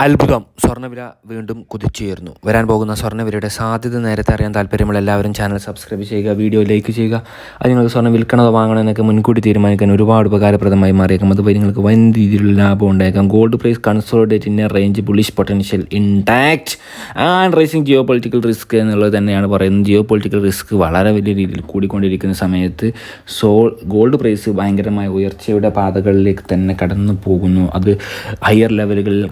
അത്ഭുതം. സ്വർണവില വീണ്ടും കുതിച്ചുയർന്നു. വരാൻ പോകുന്ന സ്വർണവിലയുടെ സാധ്യത നേരത്തെ അറിയാൻ താല്പര്യമുള്ള എല്ലാവരും ചാനൽ സബ്സ്ക്രൈബ് ചെയ്യുക വീഡിയോ ലൈക്ക് ചെയ്യുക. അത് നിങ്ങൾക്ക് സ്വർണം വിൽക്കണതോ വാങ്ങണോ എന്നൊക്കെ മുൻകൂട്ടി തീരുമാനിക്കാൻ ഒരുപാട് ഉപകാരപ്രദമായി മാറിയേക്കും. അതുപോലെ നിങ്ങൾക്ക് വൻ രീതിയിലുള്ള ലാഭം ഉണ്ടായേക്കാം. Gold price consolidate in a range bullish potential intact and raising geopolitical risk എന്നുള്ളത് തന്നെയാണ് പറയുന്നത്. ജിയോ പൊളിറ്റിക്കൽ റിസ്ക് വളരെ വലിയ രീതിയിൽ കൂടിക്കൊണ്ടിരിക്കുന്ന സമയത്ത് സോൾ ഗോൾഡ് പ്രൈസ് ഭയങ്കരമായ ഉയർച്ചയുടെ പാതകളിലേക്ക് തന്നെ കടന്നു പോകുന്നു. അത് ഹയർ ലെവലുകളിൽ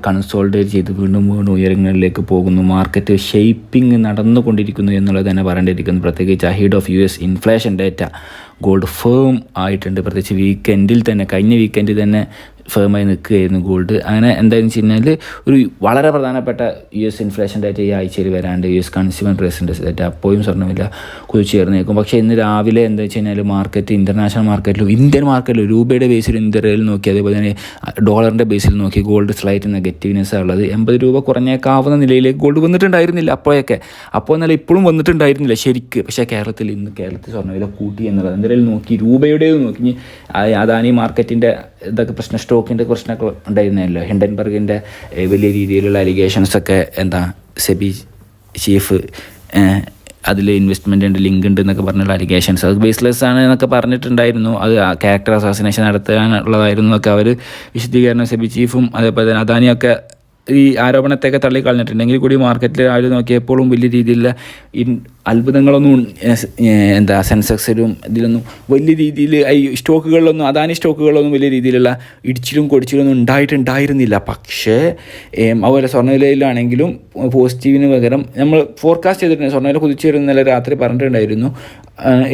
കൺസോൾഡേറ്റ് ചെയ്ത് വീണ്ടും വീണ്ടും ഉയരങ്ങളിലേക്ക് പോകുന്നു. മാർക്കറ്റ് ഷേപ്പിംഗ് നടന്നുകൊണ്ടിരിക്കുന്നു എന്നുള്ളത് തന്നെ പറയേണ്ടിയിരിക്കുന്നു. പ്രത്യേകിച്ച് ahead of U S inflation data gold firm ആയിട്ടുണ്ട്. പ്രത്യേകിച്ച് വീക്കെൻഡിൽ തന്നെ കഴിഞ്ഞ വീക്കെൻഡിൽ തന്നെ ഫേമായി നിൽക്കുകയായിരുന്നു ഗോൾഡ്. അങ്ങനെ എന്താണെന്ന് വെച്ച് കഴിഞ്ഞാൽ ഒരു വളരെ പ്രധാനപ്പെട്ട യു എസ് ഇൻഫ്ലേഷൻ ഡേറ്റ ഈ ആഴ്ചയിൽ വരാണ്ട് യു എസ് കൺസ്യൂമർ പ്രൈസിന്റെ ഡേറ്റ അപ്പോഴും സ്വർണമില്ല കുതിച്ചേർന്നേക്കും പക്ഷേ ഇന്ന് രാവിലെ എന്താ വെച്ച് കഴിഞ്ഞാൽ മാർക്കറ്റ് ഇന്റർനാഷണൽ മാർക്കറ്റിലും ഇന്ത്യൻ മാർക്കറ്റിലും രൂപയുടെ ബേസിൽ ഇന്ത്യയിൽ നോക്കി അതേപോലെ തന്നെ ഡോളറിന്റെ ബേസിൽ നോക്കി ഗോൾഡ് സ്ലൈറ്റ് നെഗറ്റീവ്നെസ് ഉള്ളത്. എൺപത് രൂപ കുറഞ്ഞേക്കാവുന്ന നിലയിലേക്ക് ഗോൾഡ് വന്നിട്ടുണ്ടായിരുന്നില്ല അപ്പോഴൊക്കെ. അപ്പോൾ എന്നാൽ ഇപ്പോഴും വന്നിട്ടുണ്ടായിരുന്നില്ല ശരിക്ക്. പക്ഷേ കേരളത്തിൽ ഇന്ന് കേരളത്തിൽ സ്വർണവില കൂട്ടി എന്നുള്ളത്. എന്തായാലും നോക്കി രൂപയുടേത് നോക്കി. അദാനി മാർക്കറ്റിന്റെ ഇതൊക്കെ പ്രശ്ന. സ്റ്റോക്കിന്റെ പ്രശ്നമൊക്കെ ഉണ്ടായിരുന്നല്ലോ. ഹിൻഡൻബർഗിന്റെ വലിയ രീതിയിലുള്ള അലിഗേഷൻസൊക്കെ എന്താ സെബി ചീഫ് അതിൽ ഇൻവെസ്റ്റ്മെന്റിന്റെ ലിങ്ക് ഉണ്ട് എന്നൊക്കെ പറഞ്ഞുള്ള അലിഗേഷൻസ് അത് ബേസ്ലെസ് ആണ് എന്നൊക്കെ പറഞ്ഞിട്ടുണ്ടായിരുന്നു. അത് ക്യാരക്ടർ അസാസിനേഷൻ നടത്താനുള്ളതായിരുന്നു എന്നൊക്കെ അവർ വിശദീകരണം സെബി ചീഫും അതേപോലെ തന്നെ അദാനിയൊക്കെ ഈ ആരോപണത്തെയൊക്കെ തള്ളിക്കളഞ്ഞിട്ടുണ്ടെങ്കിൽ കൂടി മാർക്കറ്റിൽ രാവിലെ നോക്കിയപ്പോഴും വലിയ രീതിയിലുള്ള അത്ഭുതങ്ങളൊന്നും എന്താ സെൻസെക്സിലും ഇതിലൊന്നും വലിയ രീതിയിൽ ഈ സ്റ്റോക്കുകളിലൊന്നും അദാനി സ്റ്റോക്കുകളിലൊന്നും വലിയ രീതിയിലുള്ള ഇടിച്ചിലും കൊടിച്ചിലൊന്നും ഉണ്ടായിട്ടുണ്ടായിരുന്നില്ല. പക്ഷേ അതുപോലെ സ്വർണവിലയിലാണെങ്കിലും പോസിറ്റീവിന് പകരം നമ്മൾ ഫോർകാസ്റ്റ് ചെയ്തിട്ടുണ്ട്. സ്വർണവില കുതിച്ചു വരുന്ന രാത്രി പറഞ്ഞിട്ടുണ്ടായിരുന്നു.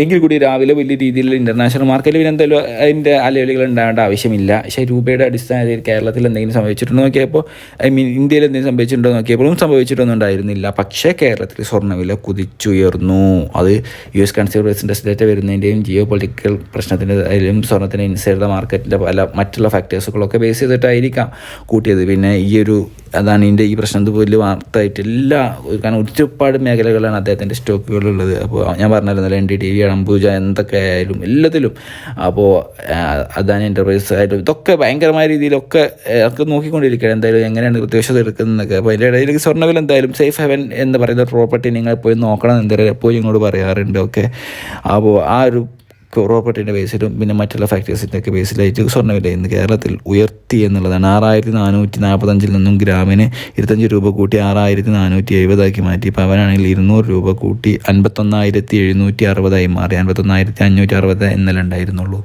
എങ്കിൽ കൂടി രാവിലെ വലിയ രീതിയിൽ ഇന്റർനാഷണൽ മാർക്കറ്റിൽ പിന്നെ എന്തായാലും അതിന്റെ അലവലികൾ ഉണ്ടാവേണ്ട ആവശ്യമില്ല. പക്ഷേ രൂപയുടെ അടിസ്ഥാനത്തിൽ കേരളത്തിൽ എന്തെങ്കിലും സംഭവിച്ചിട്ടുണ്ടോ നോക്കിയപ്പോൾ ഐ മീൻ ഇന്ത്യയിൽ എന്തെങ്കിലും സംഭവിച്ചിട്ടുണ്ടോ നോക്കിയപ്പോഴും സംഭവിച്ചിട്ടൊന്നും ഉണ്ടായിരുന്നില്ല. പക്ഷേ കേരളത്തിൽ സ്വർണവില കുതിച്ചുയർന്നു. അത് യു എസ് കൺസ്യൂമേഴ്സിന്റെ ഡേറ്റ വരുന്നതിന്റെയും ജിയോ പൊളിറ്റിക്കൽ പ്രശ്നത്തിന്റെ അതിലും സ്വർണത്തിന്റെ ഇൻസൈഡ് മാർക്കറ്റിന്റെ പല മറ്റുള്ള ഫാക്ടേഴ്സുകളൊക്കെ ബേസ് ചെയ്തിട്ടായിരിക്കാം കൂട്ടിയത്. പിന്നെ ഈ ഒരു അതാണ് ഇതിന്റെ ഈ പ്രശ്നം. വലിയ വാർത്തയായിട്ട് എല്ലാ കാരണം ഒരുപാട് മേഖലകളാണ് അദ്ദേഹത്തിന്റെ സ്റ്റോക്കുകളുള്ളത് അപ്പോൾ ഞാൻ പറഞ്ഞിരുന്നല്ലോ ഡി ടി വി അംബൂജ എന്തൊക്കെ ആയാലും എല്ലാത്തിലും. അപ്പോൾ അദാനി എന്റർപ്രൈസ് ആയാലും ഇതൊക്കെ ഭയങ്കരമായ രീതിയിലൊക്കെ ഒക്കെ നോക്കിക്കൊണ്ടിരിക്കുകയാണ്. എന്തായാലും എങ്ങനെയാണ് പ്രത്യേകത എടുക്കുന്നതൊക്കെ അപ്പോൾ അതിന്റെ ഇടയിൽ സ്വർണവില എന്തായാലും സേഫ് ഹെവൻ എന്ന് പറയുന്ന പ്രോപ്പർട്ടി നിങ്ങൾ പോയി നോക്കണം എന്തായാലും എപ്പോഴും ഇങ്ങോട്ട് പറയാറുണ്ട്. ഓക്കെ. അപ്പോൾ ആ ഒരു പ്രോപ്പർട്ടിന്റെ ബേസിലും പിന്നെ മറ്റുള്ള ഫാക്ടേഴ്സിന്റെയൊക്കെ ബേസിലായിട്ട് സ്വർണവില ഇന്ന് കേരളത്തിൽ ഉയർത്തി എന്നുള്ളതാണ്. ആറായിരത്തി നാനൂറ്റി നാൽപ്പത്തഞ്ചിൽ നിന്നും ഗ്രാമിന് ഇരുപത്തഞ്ച് രൂപ കൂട്ടി ആറായിരത്തി നാനൂറ്റി എഴുപതാക്കി മാറ്റി പവനാണെങ്കിൽ ഇരുന്നൂറ് രൂപ കൂട്ടി അൻപത്തൊന്നായിരത്തി എഴുന്നൂറ്റി അറുപതായി മാറി. അൻപത്തൊന്നായിരത്തി അഞ്ഞൂറ്റി അറുപത് എന്നല്ല ഉണ്ടായിരുന്നുള്ളൂ.